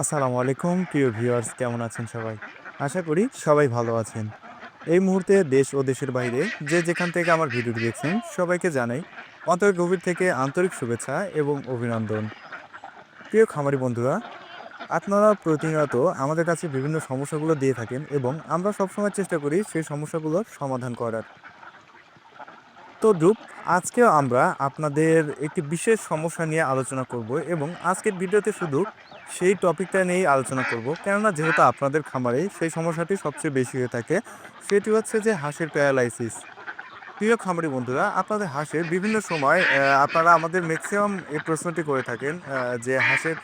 আসসালামু আলাইকুম, প্রিয় ভিউয়ার্স, কেমন আছেন সবাই? আশা করি সবাই ভালো আছেন। এই মুহূর্তে দেশ ও দেশের বাইরে যে যেখান থেকে আমার ভিডিওটি দেখছেন, সবাইকে জানাই অন্তর গভীর থেকে আন্তরিক শুভেচ্ছা এবং অভিনন্দন। প্রিয় খামারি বন্ধুরা, আপনারা প্রতিনিয়ত আমাদের কাছে বিভিন্ন সমস্যাগুলো দিয়ে থাকেন এবং আমরা সবসময় চেষ্টা করি সেই সমস্যাগুলোর সমাধান করার। তো দ্রুপ আজকেও আমরা আপনাদের একটি বিশেষ সমস্যা নিয়ে আলোচনা করব এবং আজকের ভিডিওতে শুধু সেই টপিকটা নিয়েই আলোচনা করব। কেননা যেহেতু আপনাদের খামারে সেই সমস্যাটি সবচেয়ে বেশি হয়ে থাকে, সেটি হচ্ছে যে হাঁসের প্যারালাইসিস। প্রিয় খামারি বন্ধুরা, আপনাদের হাঁসের বিভিন্ন সময় আপনারা আমাদের ম্যাক্সিমাম এই প্রশ্নটি করে থাকেন যে হাঁসের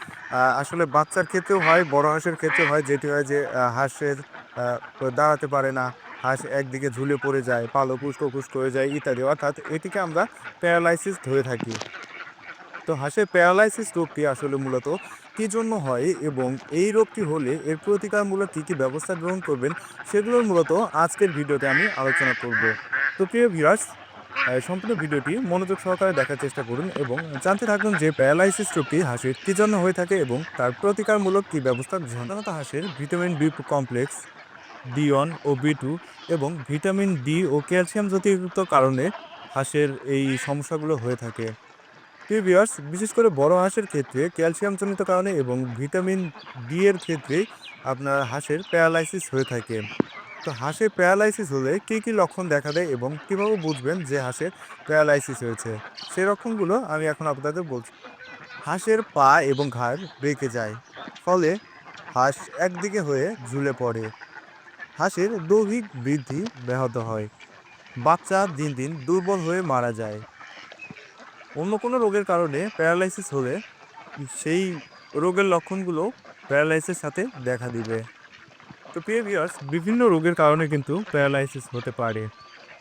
আসলে বাচ্চার ক্ষেত্রেও হয়, বড় হাঁসের ক্ষেত্রেও হয়, যেটি হয় যে হাঁসের দাঁড়াতে পারে না, হাঁস একদিকে ঝুলে পড়ে যায় পালক উস্কো খুস্কো হয়ে যায় ইত্যাদি। অর্থাৎ এটিকে আমরা প্যারালাইসিস ধরে থাকি। তো হাঁসের প্যারালাইসিস রোগটি আসলে মূলত কী জন্য হয় এবং এই রোগটি হলে এর প্রতিকারমূলক কী কী ব্যবস্থা গ্রহণ করবেন সেগুলোর মূলত আজকের ভিডিওতে আমি আলোচনা করব। তো প্রিয় ভিউয়ার্স সম্পূর্ণ ভিডিওটি মনোযোগ সহকারে দেখার চেষ্টা করুন এবং জানতে থাকুন যে প্যারালাইসিস রোগটি হাঁসের কী জন্য হয়ে থাকে এবং তার প্রতিকারমূলক কী ব্যবস্থা সাধারণত হাঁসের vitamin B complex, D one ও বি টু এবং ভিটামিন ডি ও ক্যালসিয়াম জাতীয়যুক্ত কারণে হাঁসের এই সমস্যাগুলো হয়ে থাকে। প্রিভিয়ার্স বিশেষ করে বড় হাঁসের ক্ষেত্রে ক্যালসিয়ামজনিত কারণে এবং ভিটামিন ডি এর ক্ষেত্রে আপনার হাঁসের প্যারালাইসিস হয়ে থাকে। তো হাঁসের প্যারালাইসিস হলে কী কী লক্ষণ দেখা দেয় এবং কীভাবে বুঝবেন যে হাঁসের প্যারালাইসিস হয়েছে? সেই লক্ষণগুলো আমি এখন আপনাদের বলছি। হাঁসের পা এবং ঘাড় বেঁকে যায়, ফলে হাঁস একদিকে হয়ে ঝুলে পড়ে। হাঁসের দৈহিক বৃদ্ধি ব্যাহত হয়। বাচ্চা দিন দিন দুর্বল হয়ে মারা যায়। অন্য কোনো রোগের কারণে প্যারালাইসিস হলে সেই রোগের লক্ষণগুলো প্যারালাইসিসের সাথে দেখা দিবে। তো প্রিয় ভিউয়ার্স বিভিন্ন রোগের কারণে কিন্তু প্যারালাইসিস হতে পারে।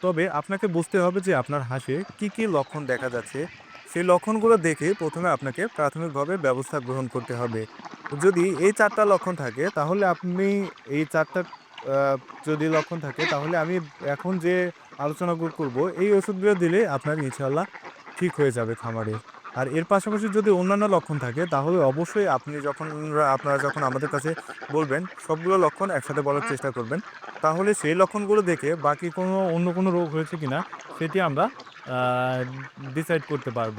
তবে আপনাকে বুঝতে হবে যে আপনার হাঁসে কি কি লক্ষণ দেখা যাচ্ছে। সেই লক্ষণগুলো দেখে প্রথমে আপনাকে প্রাথমিকভাবে ব্যবস্থা গ্রহণ করতে হবে। যদি এই চারটা লক্ষণ থাকে, তাহলে আপনি এই চারটা যদি লক্ষণ থাকে, তাহলে আমি এখন যে আলোচনাগুলো করব, এই ওষুধগুলো দিলে আপনার ইনশাল্লাহ ঠিক হয়ে যাবে খামারে। আর এর পাশাপাশি যদি অন্যান্য লক্ষণ থাকে তাহলে অবশ্যই আপনি যখন আপনারা যখন আমাদের কাছে বলবেন সবগুলো লক্ষণ একসাথে বলার চেষ্টা করবেন। তাহলে সেই লক্ষণগুলো দেখে বাকি কোনো অন্য কোনো রোগ হয়েছে কিনা সেটি আমরা ডিসাইড করতে পারব।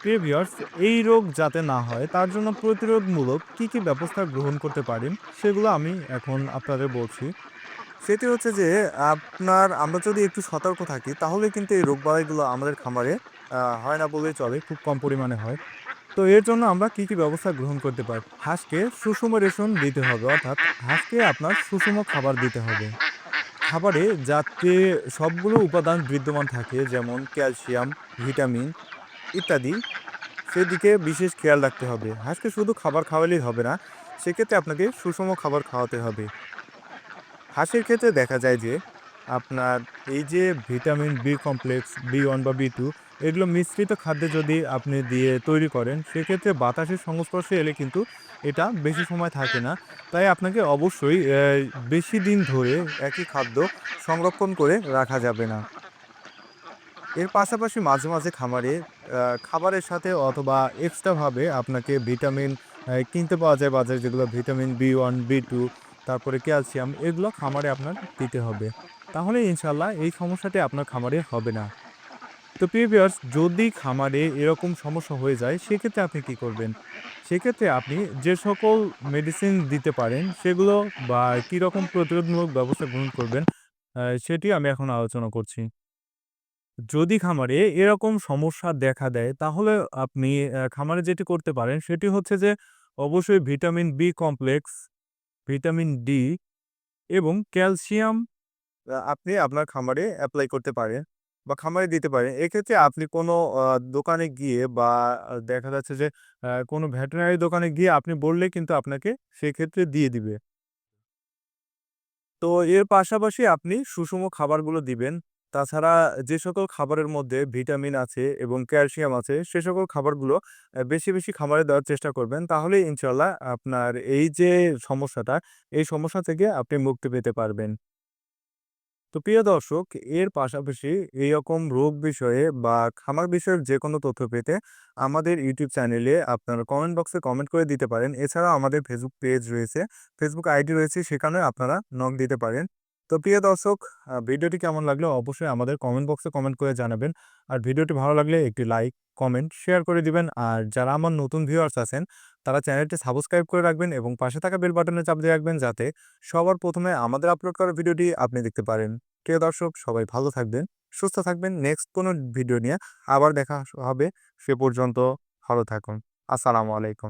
প্রিয় ভিউয়ার্স এই রোগ যাতে না হয় তার জন্য প্রতিরোধমূলক কী কী ব্যবস্থা গ্রহণ করতে পারেন সেগুলো আমি এখন আপনাদের বলছি। সেটি হচ্ছে যে আপনার আমরা যদি একটু সতর্ক থাকি তাহলে কিন্তু এই রোগবালাইগুলো আমাদের খামারে হয় না বলেই চলে, খুব কম পরিমাণে হয়। তো এর জন্য আমরা কি কি ব্যবস্থা গ্রহণ করতে পারি? হাঁসকে সুষম রেশন দিতে হবে, অর্থাৎ হাঁসকে আপনার সুষম খাবার দিতে হবে। খাবারে যাতে সবগুলো উপাদান বিদ্যমান থাকে, যেমন ক্যালসিয়াম, ভিটামিন ইত্যাদি, সেদিকে বিশেষ খেয়াল রাখতে হবে। হাঁসকে শুধু খাবার খাওয়ালেই হবে না, সেক্ষেত্রে আপনাকে সুষম খাবার খাওয়াতে হবে। হাঁসের ক্ষেত্রে দেখা যায় যে আপনার এই যে vitamin B complex, B one বা বি টু এগুলো মিশ্রিত খাদ্যে যদি আপনি দিয়ে তৈরি করেন, সেক্ষেত্রে বাতাসের সংস্পর্শে এলে কিন্তু এটা বেশি সময় থাকে না। তাই আপনাকে অবশ্যই বেশি দিন ধরে একই খাদ্য সংরক্ষণ করে রাখা যাবে না। এর পাশাপাশি মাঝে মাঝে খামারে খাবারের সাথে অথবা এক্সট্রাভাবে আপনাকে ভিটামিন কিনতে পাওয়া যায় বাজারে, যেগুলো vitamin B one B two তারপরে ক্যালসিয়াম এগুলো খামারে আপনার দিতে হবে। তাহলে ইনশাল্লাহ এই সমস্যাটি আপনার খামারে হবে না। তো প্রিভিয়ার্স যদি খামারে এরকম সমস্যা হয়ে যায়, সেক্ষেত্রে আপনি কি করবেন? সেক্ষেত্রে আপনি যে সকল মেডিসিন দিতে পারেন, সেগুলো বা কীরকম প্রতিরোধমূলক ব্যবস্থা গ্রহণ করবেন সেটি আমি এখন আলোচনা করছি। যদি খামারে এরকম সমস্যা দেখা দেয়, তাহলে আপনি খামারে যেটি করতে পারেন, সেটি হচ্ছে যে, অবশ্যই vitamin B complex vitamin D এবং ক্যালসিয়াম আপনি আপনার খামারে অ্যাপ্লাই করতে পারেন। বা খামারে দিতে পারেন। এক্ষেত্রে আপনি কোনো দোকানে গিয়ে বা দেখা যাচ্ছে যে কোনো ভেটেরিনারি দোকানে গিয়ে আপনি বললে কিন্তু আপনাকে সেক্ষেত্রে দিয়ে দিবে। তো এর পাশাপাশি আপনি সুষম খাবারগুলো দিবেন। তাছাড়া যে সকল খাবারের মধ্যে ভিটামিন আছে এবং ক্যালসিয়াম আছে সে সকল খাবারগুলো বেশি, বেশি খাবারে দেওয়ার চেষ্টা করবেন। তাহলেই ইনশাল্লাহ আপনার এই যে সমস্যাটা, এই সমস্যা থেকে আপনি মুক্তি পেতে পারবেন। তো প্রিয় দর্শক, এর পাশাপাশি এইরকম রোগ বিষয়ে বা খামার বিষয়ক যে কোনো তথ্য পেতে আমাদের ইউটিউব চ্যানেলে আপনারা কমেন্ট বক্সে কমেন্ট করে দিতে পারেন। এছাড়াও আমাদের ফেসবুক পেজ রয়েছে। ফেসবুক আইডি রয়েছে, সেখানে আপনারা নক দিতে পারেন। তো প্রিয় দর্শক ভিডিওটি কেমন লাগল অবশ্যই আমাদের কমেন্ট বক্সে কমেন্ট করে জানাবেন। আর ভিডিওটি ভালো লাগলে একটি লাইক কমেন্ট শেয়ার করে দিবেন। আর যারা আমার নতুন ভিউয়ার্স আছেন, তারা চ্যানেলটি সাবস্ক্রাইব করে রাখবেন এবং পাশে থাকা বেল বাটনে চাপ দিয়ে রাখবেন যাতে সবার প্রথমে আমাদের আপলোড করা ভিডিওটি আপনি দেখতে পারেন। প্রিয় দর্শক, সবাই ভালো থাকবেন, সুস্থ থাকবেন। নেক্সট কোনো ভিডিও নিয়ে আবার দেখা হবে। সে পর্যন্ত ভালো থাকুন। আসসালামু আলাইকুম।